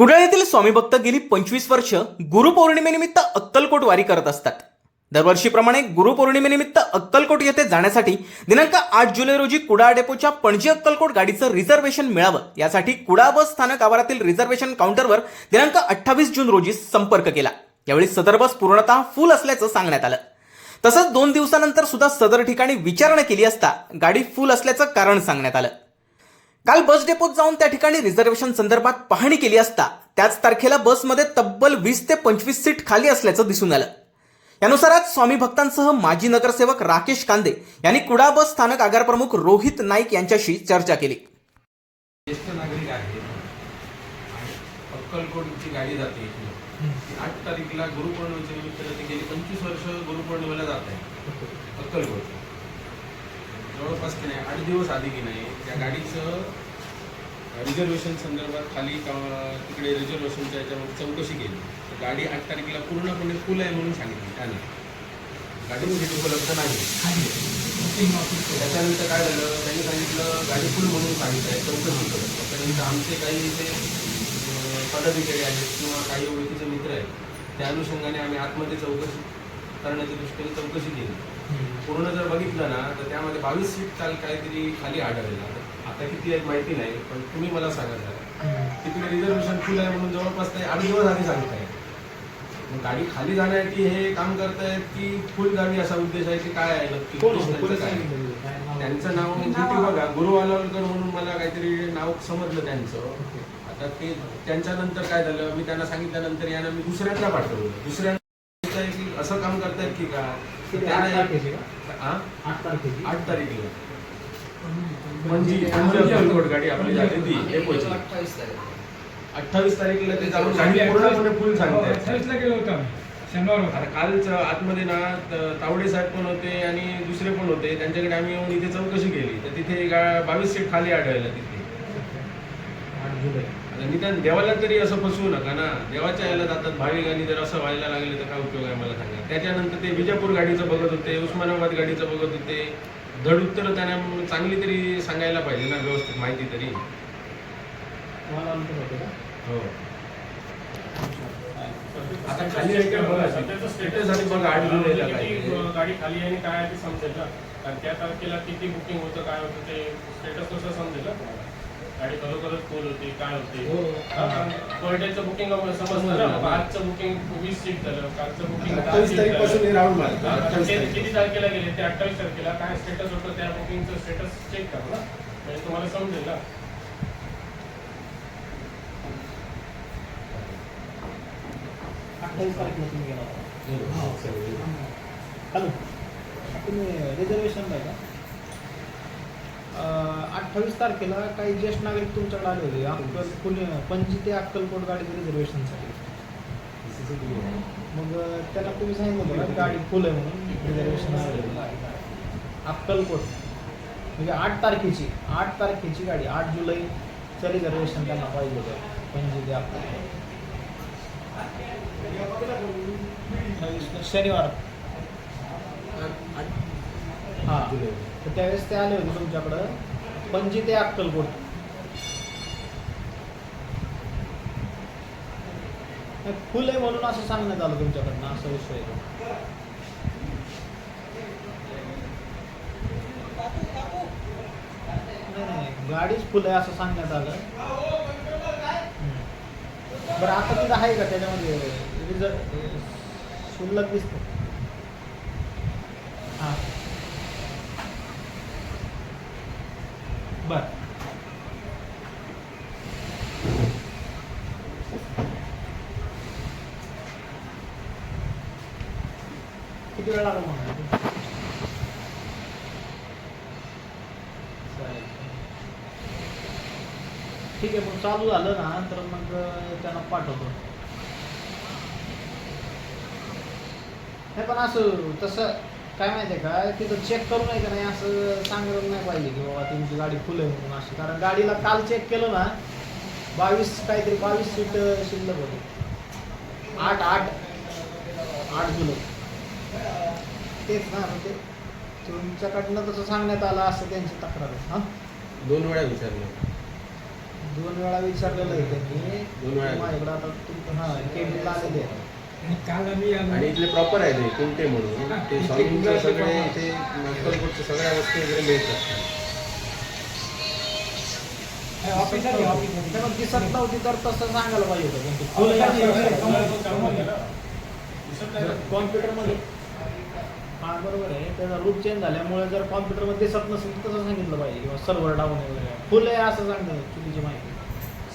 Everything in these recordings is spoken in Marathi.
कुडाळ येथील स्वामी भक्त गेली पंचवीस वर्ष गुरुपौर्णिमेनिमित्त अक्कलकोट वारी करत असतात. दरवर्षीप्रमाणे गुरुपौर्णिमेनिमित्त अक्कलकोट येथे जाण्यासाठी दिनांक आठ जुलै रोजी कुडाळ डेपोच्या पणजी अक्कलकोट गाडीचं रिझर्वेशन मिळावं. यासाठी कुडाळ बस स्थानक आवारातील रिझर्वेशन काउंटरवर दिनांक अठ्ठावीस जून रोजी संपर्क केला. यावेळी सदर बस पूर्णतः फुल असल्याचं सांगण्यात आलं. तसंच दोन दिवसानंतर सुद्धा सदर ठिकाणी विचारणा केली असता गाडी फुल असल्याचं कारण सांगण्यात आलं. काल बस डेपोत जाऊन त्या ठिकाणी रिझर्वेशन संदर्भात पाहणी केली असता त्याच तारखेला बसमध्ये तब्बल वीस ते पंचवीस सीट खाली असल्याचं दिसून आलं. यानुसार आज स्वामी भक्तांसह माजी नगरसेवक राकेश कांदे यांनी कुडा बस स्थानक आगारप्रमुख रोहित नाईक यांच्याशी चर्चा केली. ज्येष्ठ नागरिक आहेत. अक्कलकोटची गाडी जाते आठ तारीखला गुरुपौर्णिमेच्या निमित्त गेली. पंचवीस वर्ष गुरुपौर्णिमेला जात आहे. अक्कलकोट. जवळपास की नाही आठ दिवस आधी की नाही त्या गाडीचं रिझर्वेशन संदर्भात खाली का- तिकडे रिझर्वेशनच्या याच्यामध्ये चौकशी केली. तर गाडी आठ तारखेला पूर्णपणे फुल आहे म्हणून सांगितली. त्याने गाडी सीट उपलब्ध नाही. त्याच्यानंतर काय झालं? त्यांनी सांगितलं गाडी फुल म्हणून सांगितलं आहे चौकशी करत त्याच्यानंतर आमचे काही ते पदाधिकारी आहेत किंवा काही ओळखीचे मित्र आहेत त्या अनुषंगाने आम्ही आतमध्ये चौकशी करण्याच्या दृष्टीने चौकशी केली. पूर्ण जर बघितलं ना तर त्यामध्ये बावीस सीट काल काहीतरी खाली आढळलं आता किती आहेत माहिती नाही पण तुम्ही मला सांगा जरा. तिकडे रिझर्वेशन फुल आहे म्हणून जवळपास ते आठ दिवस आधी सांगताय. मग गाडी खाली जाण्यासाठी हे काम करतायत की फुल जावी असा उद्देश आहे की काय आहे? नक्की उद्देश त्यांचा नाव किती बघा गुरु वालावलकर म्हणून मला काहीतरी नाव समजलं त्यांचं. आता ते त्यांच्यानंतर काय झालं? मी त्यांना सांगितल्यानंतर यांना मी दुसऱ्यांना पाठवलं. दुसऱ्यांना की असं काम करतायत की का? हा? आठ तारखेची म्हणजे गाडी आपली झाली ती डेपोची अठ्ठावीस तारीखला ते पूर्णपणे फुल अठ्ठावीसला गेलो होतो शनिवार कालच आतमध्ये ना तावडे साहेब पण होते आणि दुसरे पण होते. त्यांच्याकडे आम्ही येऊन इथे चौकशी केली. तर तिथे बावीस सीट खाली आढळल्या तिथे. आठ जुलै. निदान देवाला तरी असं फसवू नका ना. देवाच्या याला जातात भाविकांनी जर असं व्हायला लागले तर काय उपयोग आहे मला सांगा. त्याच्यानंतर ते विजापूर गाडीचं बघत होते उस्मानाबाद गाडीचं बघत होते. धड उत्तर त्यांना चांगली तरी सांगायला पाहिजे ना व्यवस्थित माहिती तरी. हो. आता खाली आहे का बघा सध्याचं स्टेटस आणि बघा आठ जुलैला अं, गाडी खाली आहे आणि काय ते समजेल ना. कारण त्या तारखेला किती बुकिंग होतं काय होतं ते स्टेटस कसं समजेल ना? गाडी खरोखरच फुल होती काय होते? हो. पर डेचं बुकिंग समजलं ना आजचं बुकिंग वीस सीट झालं कालचं बुकिंग अठ्ठावीस तारीखपासून हे राऊंड किती तारखेला गेले? ते अठ्ठावीस तारखेला. काय स्टेटस होतं त्या बुकिंगचं स्टेटस चेक करा ना. म्हणजे तुम्हाला समजेल ना. अठ्ठावीस तारखेला तुम्ही गेला होता. हॅलो. तुम्ही रिझर्वेशन आहे का? अठ्ठावीस तारखेला काही ज्येष्ठ नागरिक तुमच्याकडे आले होते. अक्कल पुणे पणजी ते अक्कलकोट गाडीचं रिझर्वेशनसाठी मग त्यांना तुम्ही सांगितलं होतं ना गाडी फुल आहे म्हणून रिझर्वेशन अक्कलकोट. म्हणजे आठ तारखेची आठ तारखेची गाडी आठ जुलैचं रिझर्वेशन त्यांना पाहिजे होतं. पणजी ते अक्कलकोट. शनिवार. हां. तर त्यावेळेस ते आले होते तुमच्याकडं. पणजी ते अक्कलकोट. फुल आहे म्हणून असं सांगण्यात आलं तुमच्याकडनं असा विषय नाही नाही गाडीच फुल आहे असं सांगण्यात आलं. बरं आता तिथं आहे का? त्याच्यामध्ये रिझल्ट शुल्लक दिसतं हां बर किती वेळ लागेल मग चालेल. ठीक आहे मग चालू झालं ना तर मग त्यांना पाठवतो. नाही पण असं तसं काय माहिती आहे का तिथं चेक करू नाही का नाही असं सांगलं नाही पाहिजे की बाबा तुमची गाडी फुल आहे म्हणून अशी कारण गाडीला काल चेक केलं ना बावीस काहीतरी बावीस सीट शिल्लक होती. आठ आठ आठ जुलै तेच ना म्हणजे ते तुमच्याकडनं तसं सांगण्यात आलं असं त्यांची तक्रार आहे हां? दोन वेळा विचारलं. दोन वेळा विचारलेलं आहे त्यांनी दोन वेळा? माझ्याकडे आता तुमचं हा केबीला आलेले आहे आणि काल आम्ही आलो. आणि इथले प्रॉपर आहे ते कुमटे म्हणून ते स्वामींचं सगळे इथे अक्कलकोटच्या सगळ्या वस्तू वगैरे मिळतात हे दिसत नव्हती तर तसं सांगायला पाहिजे होतं ते. दिसत नाही ना. कॉम्प्युटरमध्ये हा बरोबर आहे. त्याचा रूट चेंज झाल्यामुळे जर कॉम्प्युटरमध्ये दिसत नसेल तर तसं सांगितलं पाहिजे किंवा सर्व्हर डाऊन आहे वगैरे. फुल आहे असं सांगतात चुकीची माहिती.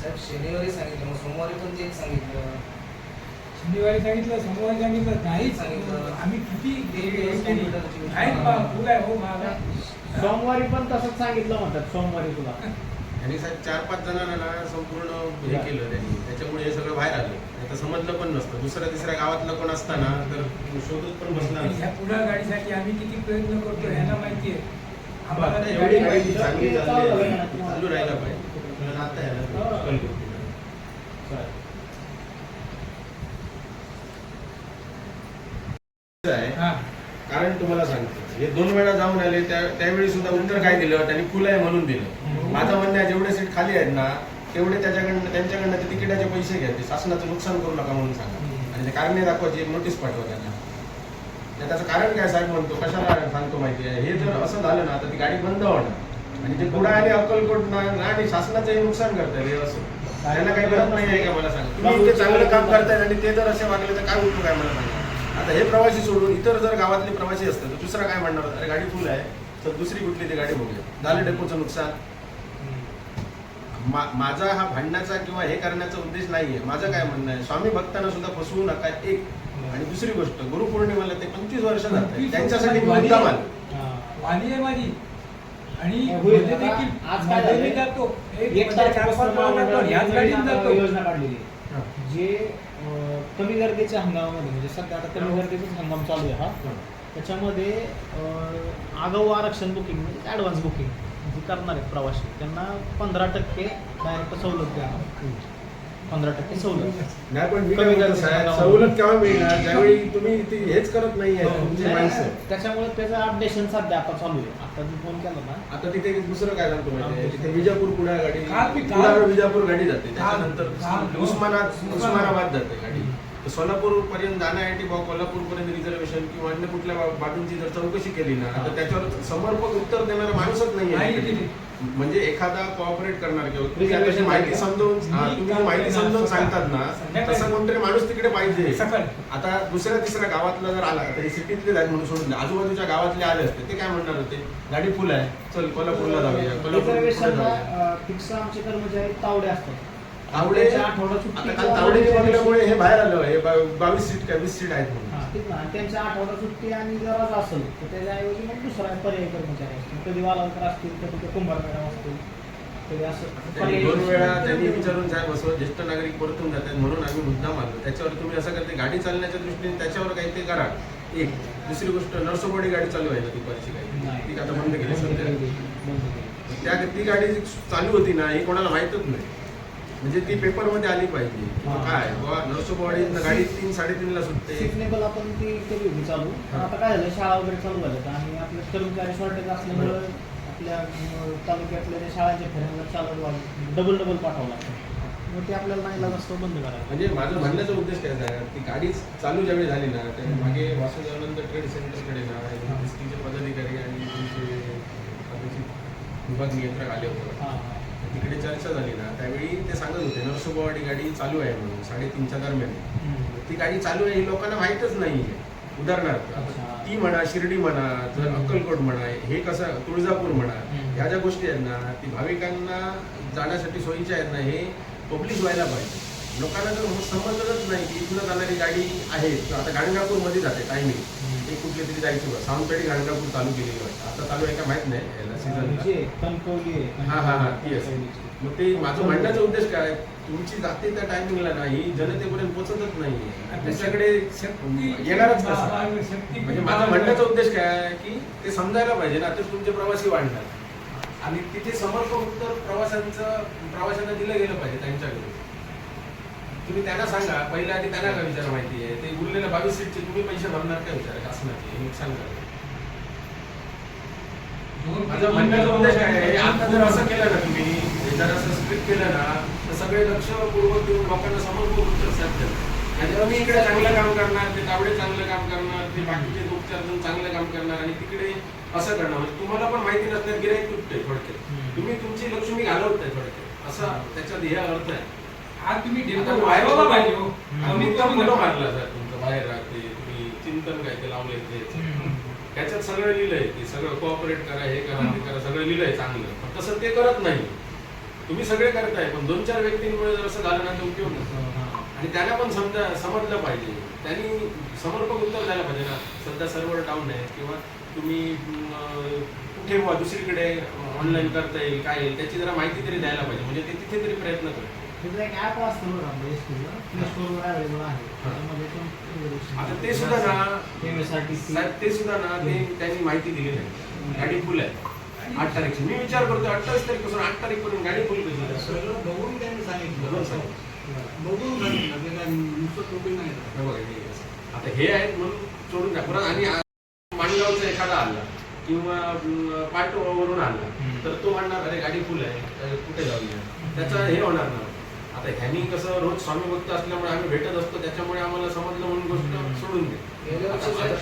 साहेब शनिवारी सांगितलं. मग सोमवारी पण तेच सांगितलं. शनिवारी सांगितलं सोमवारी सांगितलं. नाहीच. सांगितलं. आम्ही किती बा, फुल आहे. हो माझा सोमवारी पण तसंच सांगितलं म्हणतात सोमवारी तुला. आणि साहेब चार पाच जणांना ना संपूर्ण हे केलं त्यांनी. त्याच्यामुळे हे सगळं बाहेर आलं. तर समजलं पण नसतं. दुसऱ्या तिसऱ्या गावातलं कोण असताना तर शोधत पण बसला आणि ह्या. पुढा गाडीसाठी आम्ही किती प्रयत्न करतो ह्यांना माहिती आहे. आम्हाला आता एवढी गाडी चांगली चालली चालू राहायला पाहिजे. आता आहे. हा. कारण तुम्हाला सांगतो. हे दोन वेळा जाऊन आले त्या त्यावेळी सुद्धा उत्तर काय दिलं? त्यांनी फुल आहे म्हणून दिलं. माझं म्हणणं आहे जेवढे सीट खाली आहेत ना तेवढे त्याच्याकडनं त्यांच्याकडनं ते तिकिटाचे पैसे घ्या ते शासनाचं नुकसान करू नका म्हणून सांगा. आणि ते कारणे दाखवायची एक नोटीस पाठवा त्यांना. त्याचं कारण काय साहेब म्हणतो? कशाला सांगतो माहिती आहे? हे जर असं झालं ना तर ती गाडी बंद होणार. आणि ते कुडा आणि अक्कलकोट ना आणि शासनाचं हे नुकसान करतात हे असं. त्यांना काही गरज नाही आहे का मला सांगा? तुम्ही चांगलं काम करताय आणि ते जर असे वागले तर काय उपयोग आहे मला सांगा? आता हे प्रवासी सोडून इतर जर गावातले प्रवासी असतात तर दुसरा काय म्हणणार? अरे गाडी फुल आहे तर दुसरी कुठली ती गाडी बघूया. झालं डेपोचं नुकसान. मा- माझा हा भांडण्याचा किंवा हे करण्याचा उद्देश नाहीये. माझं काय म्हणणं आहे? स्वामी भक्तांना सुद्धा फसवू नका एक. आणि दुसरी गोष्ट गुरुपौर्णिमेला ते पंचवीस वर्ष जात आहेत. त्यांच्यासाठी हा. वाणी आहे माझी. आणि देखील आज काय? जातो. एक चार पाच गाडीत जातो. योजना काढलेली आहे. जे कमी गर्दीच्या हंगामामध्ये म्हणजे सध्या आता कमी गर्दीचाच हंगाम चालू आहे हा. त्याच्यामध्ये अं, आगाऊ आरक्षण बुकिंग म्हणजे ॲडव्हान्स बुकिंग जे करणार आहेत प्रवासी त्यांना पंधरा टक्के डायरेक्ट सवलत द्या पंधरा टक्के सवलत. नाही पण मी कमी काय म्हणतो गर्दीच्या साहेब, गावामध्ये. सवलत केव्हा मिळणार? ज्यावेळी तुम्ही ती हेच करत नाहीये तुमची माणसं. त्याच्यामुळे त्याचं अपडेशन सध्या आता चालू आहे. आता मी फोन केला ना. आता तिथे दुसरं काय सांगतो माहितीये तिथे विजापूर पुढे गाडी पुण्यावर विजापूर गाडी जाते. त्याच्यानंतर उस्मानात उस्मानाबाद जाते गाडी. सोलापूर पर्यंत जाण्यासाठी बा कोल्हापूर पर्यंत रिझर्वेशन किंवा अन्य कुठल्या बाबींची जर चौकशी केली ना तर त्याच्यावर समर्पक उत्तर देणारा माणूसच नाही. म्हणजे एखादा कॉपरेट करणार किंवा माहिती मी तुम्ही माहिती सकाळ- सांगतात ना. तसं कोणतरी माणूस तिकडे पाहिजे. आता दुसऱ्या तिसऱ्या गावातला जर आला तर सिटीतले आहेत म्हणून सोडून. आजूबाजूच्या गावातले आले असते ते काय म्हणणार होते? गाडी फुल आहे. चल कोल्हापूरला जाऊया. कोल्हापूर असतात. तावडे? बघल्यामुळे हे बाहेर आलं हे बावीस सीट काय वीस सीट आहेत म्हणून. तेच ना. त्यांच्या आठवडा सुट्टी आणि जरा असेल तर त्याच्याऐवजी मग दुसरा पर्याय कर्मचारी असतील कधी वालावकर असतील कधी ते कुंभार मॅडम असतील कधी असं त्यांनी पर्यायी दोन वेळा असतील. त्यांनी विचारून साहेब असं ज्येष्ठ नागरिक परतून जातात म्हणून आम्ही मुद्दाम आलो त्याच्यावर तुम्ही असं करते गाडी चालण्याच्या दृष्टीने त्याच्यावर काही ते करा एक दुसरी गोष्ट नरसोबाडी गाडी चालू आहे ना दुपारची काही. ती आता बंद केली सध्या. त्या ती गाडी चालू होती ना ही कोणाला माहितच नाही म्हणजे ती पेपरमध्ये आली पाहिजे. काय? बुवा नरसोबावाडी गाडी तीन साडेतीनला सुटते. सिग्नेबल आपण ती केली होती चालू? पण आता काय झालं? शाळा वगैरे चालू झाल्यात आणि आपले कर्मचारी शॉर्टेज असल्यामुळं आपल्या तालुक्यातल्या ज्या शाळांच्या फेऱ्यांना चालू डबल डबल पाठवावं लागतं मग ते आपल्याला नाही लागत बंद करायला म्हणजे माझं म्हणण्याचा उद्देश काय आहे ती गाडी चालू ज्यावेळी झाली ना त्या मागे वासुदेवानंद ट्रेड सेंटरकडे ना एसटीचे पदाधिकारी आणि तुमचे कदाचित विभाग नियंत्रक आले होते. तिकडे चर्चा झाली ना त्यावेळी ते सांगत होते नरसोबावाडी गाडी चालू आहे म्हणून साडेतीनच्या दरम्यान. ती गाडी चालू आहे लोकांना माहीतच नाही उदाहरणार्थ अच्छा. ती म्हणा शिर्डी म्हणा जर अक्कलकोट म्हणा हे कसं तुळजापूर म्हणा. ह्या ज्या गोष्टी आहेत ना ती भाविकांना जाण्यासाठी सोयीच्या आहेत ना हे पब्लिश व्हायला पाहिजे लोकांना जर समजतच नाही की इथनं जाणारी गाडी आहे आता गाणगापूरमध्ये जाते टायमिंग एक कुठली तरी जायची सावंतवाडी गाणगापूर चालू केलेली वाटतं आता चालू आहे का माहीत नाही याला सीझनला जे कणकवली आहे हा हा हा. ती असते मग ते माझं म्हणण्याचा उद्देश काय? तुमची जाते त्या टायमिंगला नाही जनतेपर्यंत पोहोचतच नाही त्याच्याकडे शक्ती येणारच म्हणजे माझा म्हणण्याचा उद्देश काय आहे की ते समजायला पाहिजे ना तर तुमचे प्रवासी वाढणार. आणि तिथे समर्पक उत्तर प्रवाशांचं प्रवाशांना दिलं गेलं पाहिजे त्यांच्याकडे तुम्ही त्यांना सांगा पहिल्या आधी त्यांना काय विचार माहिती आहे. ते उरलेल्या बावीस सीटचे तुम्ही पैसे भरणार काय विचार असणार हे नुकसान करा दोन- माझा म्हणण्याचा उद्देश काय आहे? आता जर असं केलं ना तुम्ही जर असं स्ट्रिक्ट केलं ना तर सगळे लक्षपूर्वक देऊन लोकांना समर्पक उत्तर साध्य आणि जेव्हा मी इकडे चांगलं काम करणार ते तावडे चांगलं काम करणार ते बाकीचे दोन चार जण चांगलं काम करणार आणि तिकडे असं करणार. म्हणजे तुम्हाला पण माहिती नसणार गिराईक तुटते थोडक्यात. तुम्ही तुमची लक्ष्मी घालवताय थोडक्यात. असा त्याच्यात हे अर्थ आहे. आज तुम्ही बाहेर वाढवला पाहिजे हो. आम्ही तर कमी फोटो. मारला सर? तुमचं बाहेर राहते तुम्ही चिंतन काय ते लावलंय ते त्याच्यात सगळं लिहिलंय की सगळं कोऑपरेट करा हे करा ते करा सगळं लिहिलंय चांगलं. पण तसं ते करत नाही. तुम्ही सगळे करताय पण दोन चार व्यक्तींमुळे जर असं झालं ना तर उपयोग नाही आणि त्यांना पण समजा समजलं पाहिजे. त्यांनी समर्पक उत्तर द्यायला पाहिजे ना. सध्या सर्व्हर डाऊन आहे किंवा तुम्ही कुठे दुसरीकडे ऑनलाईन करता येईल काय येईल त्याची जरा माहिती तरी द्यायला पाहिजे. म्हणजे ते तिथे तरी प्रयत्न करतात तिथं एक ॲप असतं बघा आपलं एस टीचं प्ले स्टोरवर अवेलेबल आहे. त्याच्यामध्ये पण आता ते सुद्धा ना एमएसआरटीसी साहेब ते सुद्धा ना ते त्यांनी माहिती दिली नाही गाडी फुल आहे. आठ तारीख मी विचार करतो अठ्ठावीस तारीखपासून आठ तारीख पर्यंत गाडी फुल कशी? सगळं बघून त्यांनी सांगितलं. बघून सांगितलं. बघून सांगितलं. ते काय नुसतं टोपी नाही हे बघा, हे असं. आता हे आहेत म्हणून सोडून द्या. परत आणि आ- माणगावचा एखादा आला किंवा पाटवरून आला तर तो म्हणणार अरे गाडी फुल आहे. कुठे जाऊया? त्याचं हे होणार ना. आता ह्यांनी कसं रोज स्वामी भक्त असल्यामुळे आम्ही भेटत असतो त्याच्यामुळे आम्हाला समजलं म्हणून गोष्ट सोडून दे.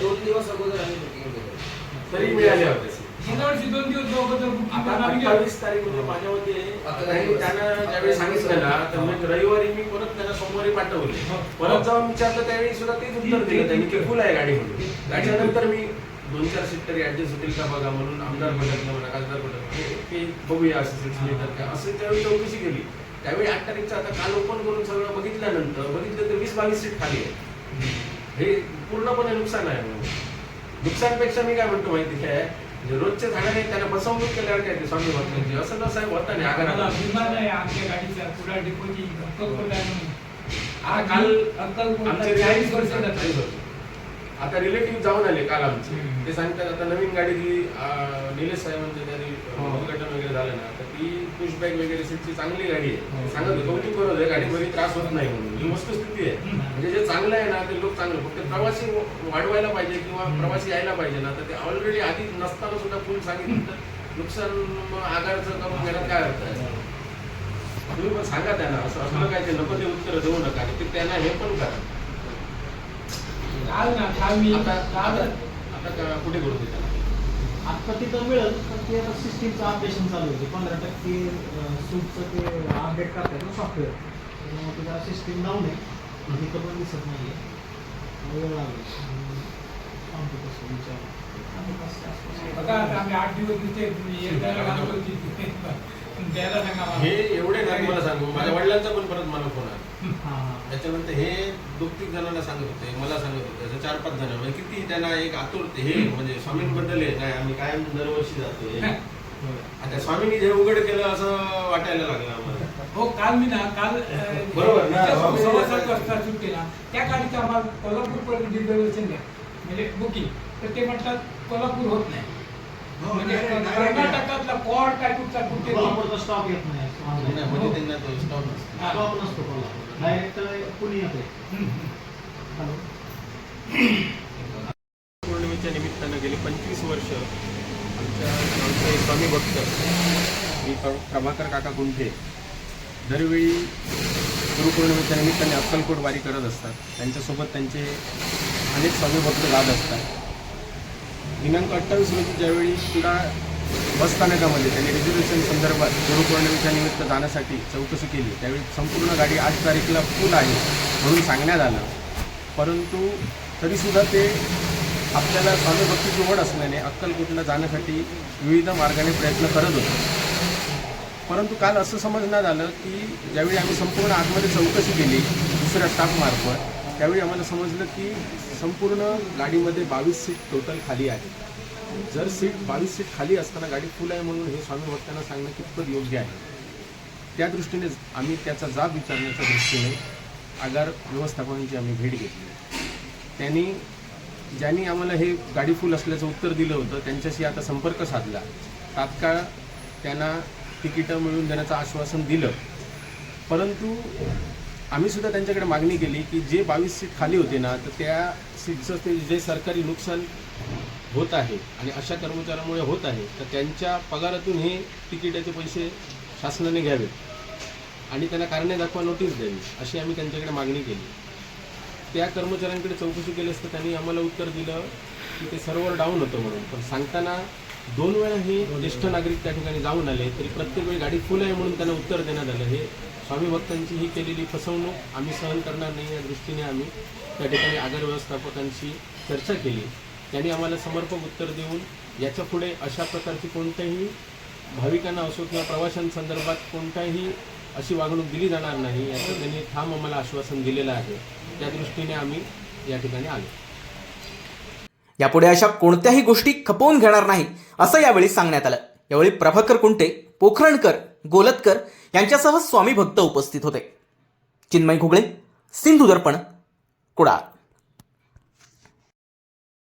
दोन दिवस अगोदर आम्ही बुकिंग केलं. तरी मिळाले होते दोन दिवस अगोदर तारीख म्हणजे माझ्या मते आता त्यांनी ज्यावेळी सांगितलं ना तर मग रविवारी मी परत त्यांना सोमवारी पाठवले. हो. परत जाऊन विचारलं त्यावेळी सुद्धा तेच उत्तर दिलं त्यांनी की फुल आहे गाडी म्हणून. त्याच्यानंतर मी दोन चार सीट तरी ऍडजस्ट होतील का बघा म्हणून आमदार बदललं म्हणा खासदार की बघूया असं का? असं त्यावेळी चौकशी केली. त्यावेळी आठ तारीखचं आता काल ओपन करून सगळं बघितल्यानंतर बघितलं तर वीस बावीस सीट खाली आहे हे पूर्णपणे नुकसान आहे नुकसानपेक्षा मी काय म्हणतो माहिती काय म्हणजे रोजच्या झाडाने त्यांना फसवणूक केल्यावर काय ते स्वामी भक्तांची असं न साहेब होता नाही काल आमचे चाळीस वर्ष झाली. वर्ष. आता रिलेटिव्ह जाऊन आले काल आमचे. ते सांगतात आता नवीन गाडी दिली निलेश साहेबांच्या तरी हो. उद्घाटन वगैरे झालं ना ती पुशबॅक वगैरे सीटची चांगली गाडी आहे. हो. सांगत होते, कौतुक करत होते गाडी मध्ये त्रास होत नाही म्हणून. ही वस्तुस्थिती आहे. म्हणजे जे चांगलं आहे ना ते लोक चांगलं. फक्त प्रवासी वाढवायला पाहिजे किंवा. प्रवासी यायला पाहिजे ना तर ते ऑलरेडी आधी नसताना सुद्धा फुल सांगितलं तर नुकसान आगारचं करून घेण्यात काय अर्थ आहे? तुम्ही पण सांगा त्यांना. असं असलं काय ते नको ते उत्तर देऊ नका. आणि ते त्यांना हे पण करा. काल ना काल मी आता कुठे करू ते त्याला आता तिथं मिळेल पण ते आता सिस्टीमचं अपडेशन चालू होते पंधरा टक्के सूटचं ते अपडेट करतात ना सॉफ्टवेअर त्याच्यामुळे ते जरा सिस्टीम डाऊन आहे. तिथं पण दिसत नाही आहे वेळ लागेल. सांगतो तसं विचार आम्ही आठ दिवस हे एवढे नाही मला सांगू. माझ्या वडिलांचा पण परत मला फोन आला. हां. हां त्याच्यानंतर हे दोन तीन जणांना सांगत होते मला सांगत होते असं चार पाच जण म्हणजे किती त्यांना एक आतुर हे म्हणजे स्वामींबद्दल आहे काय आम्ही कायम दरवर्षी जातोय. आता स्वामींनी जे उघड केलं असं वाटायला लागलं आम्हाला. हो काल मी ना काल बरोबर सुट्टीला त्या गाडीचं आम्हाला कोल्हापूरपर्यंत रिझर्वेशन द्या. म्हणजे बुकिंग. तर ते म्हणतात कोल्हापूर होत नाही. हो, म्हणजे. कर्नाटकातला कॉड काय कुठचा कुठे कोल्हापूरचा स्टॉक येत नाही नाही, म्हणजे त्यांना तो stop नसतो. हा. स्टॉक नसतो कोल्हापूर डायरेक्ट पुणे येते. हॅलो पौर्णिमेच्या निमित्तानं गेली पंचवीस वर्ष आमच्या आमचे स्वामी भक्त मी प्र- प्रभाकर काका कुंठे दरवेळी गुरुपौर्णिमेच्या निमित्ताने अक्कलकोट वारी करत असतात त्यांच्यासोबत त्यांचे अनेक स्वामी भक्त जात असतात दिनांक अठ्ठावीस रोजी ज्यावेळी कुडा बसस्थानकामध्ये त्यांनी रिझर्वेशन संदर्भात गुरुपौर्णिमेच्या निमित्त जाण्यासाठी चौकशी केली. त्यावेळी संपूर्ण गाडी आठ तारीखला फुल आहे म्हणून सांगण्यात आलं. परंतु तरीसुद्धा ते आपल्याला स्वामी भक्तीची ओढ असल्याने अक्कलकोटला जाण्यासाठी विविध मार्गाने प्रयत्न करत होते. परंतु काल असं समजण्यात आलं की ज्यावेळी आम्ही संपूर्ण आतमध्ये चौकशी केली दुसऱ्या स्टाफमार्फत त्यावेळी आम्हाला समजलं की संपूर्ण गाडीमध्ये बावीस सीट टोटल खाली आहे. जर सीट बावीस सीट खाली असताना गाडी फुल आहे म्हणून हे स्वामी भक्तांना सांगणं कितपत योग्य आहे? त्या दृष्टीने आम्ही त्याचा जाब विचारण्याच्या दृष्टीने आगार व्यवस्थापनाची आम्ही भेट घेतली. त्यांनी ज्यांनी आम्हाला हे गाडी फुल असल्याचं उत्तर दिलं होतं त्यांच्याशी आता संपर्क साधला. तात्काळ त्यांना तिकीटं मिळवून देण्याचं आश्वासन दिलं. परंतु आम्ही सुद्धा त्यांच्याकडे मागणी केली की जे बावीस सीट खाली होते ना तर त्या सीटचं ते जे सरकारी नुकसान होत आहे आणि अशा कर्मचाऱ्यामुळे होत आहे तर त्यांच्या पगारातून हे तिकिटाचे पैसे शासनाने घ्यावेत. आणि त्यांना कारणे दाखवा नोटीस द्यावी अशी आम्ही त्यांच्याकडे मागणी केली. त्या कर्मचाऱ्यांकडे चौकशी केली असता त्यांनी आम्हाला उत्तर दिलं की ते सर्व्हर डाऊन होतं म्हणून. पण सांगताना दोन वेळा हे ज्येष्ठ नागरिक त्या ठिकाणी जाऊन आले तरी प्रत्येक वेळी गाडी फुल आहे म्हणून त्यांना उत्तर देण्यात आलं. हे स्वामी भक्तांची ही केलेली फसवणूक आम्ही सहन करणार नाही या दृष्टीने आम्ही त्या ठिकाणी आगार व्यवस्थापकांशी चर्चा केली. त्यांनी आम्हाला समर्पक उत्तर देऊन याच्यापुढे अशा प्रकारची कोणत्याही भाविकांना असो किंवा प्रवाशांसंदर्भात कोणताही अशी वागणूक दिली जाणार नाही याचं त्यांनी ठाम आम्हाला आश्वासन दिलेलं आहे. त्या दृष्टीने आम्ही या ठिकाणी आलो. यापुढे अशा कोणत्याही गोष्टी खपवून घेणार नाही असं यावेळी सांगण्यात आलं. यावेळी प्रभाकर कुंटे पोखरणकर गोलतकर यांच्यासह स्वामी भक्त उपस्थित होते. चिन्मय घुगळे सिंधुदर्पण कुडाळ.